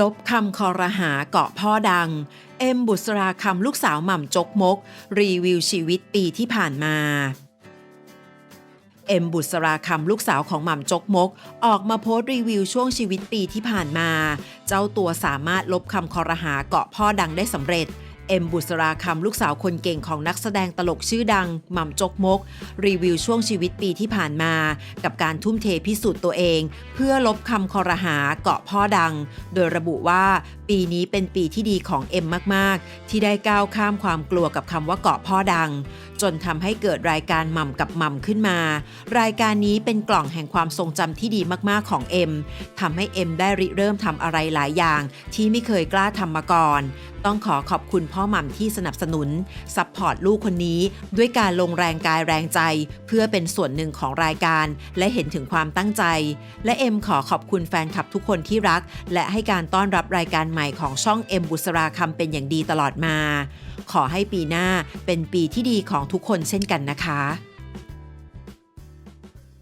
ลบคำคอรหาเกาะพ่อดัง เอ็มบุษราคำลูกสาวหม่ำจกมก รีวิวชีวิตปีที่ผ่านมาเอ็มบุษราคำลูกสาวของหม่ำจกมก ออกมาโพสต์รีวิวช่วงชีวิตปีที่ผ่านมา เจ้าตัวสามารถลบคำคอรหาเกาะพ่อดังได้สำเร็จ เอ็มบุษราคำลูกสาวคนเก่งของนักแสดงตลกชื่อดังหม่ำจกมก รีวิวช่วงชีวิตปีที่ผ่านมา กับการทุ่มเทพิสูจน์ตัวเอง เพื่อลบคำคอรหาเกาะพ่อดัง โดยระบุว่าปีนี้เป็นปีที่ดีของเอ็มมาก ๆ ที่ได้ก้าวข้ามความกลัวกับคำว่าเกาะพ่อดัง จนทำให้เกิดรายการหม่ำกับหม่ำขึ้นมา รายการนี้เป็นกล่องแห่งความทรงจำที่ดีมาก ๆ ของเอ็มทำให้เอ็มได้ริเริ่มทำอะไรหลายอย่าง ที่ไม่เคยกล้าทำมาก่อน ต้องขอขอบคุณพ่อหม่ำที่สนับสนุนซัพพอร์ตลูกคนนี้ ด้วยการลงแรงกายแรงใจ เพื่อเป็นส่วนหนึ่งของรายการ และเห็นถึงความตั้งใจ และเอ็มขอขอบคุณแฟนคลับทุกคนที่รัก และให้การต้อนรับรายการใหม่ของช่องเอ็มบุษราคำเป็นอย่างดีตลอดมา ขอให้ปีหน้าเป็นปีที่ดีของทุกคนเช่นกันนะคะ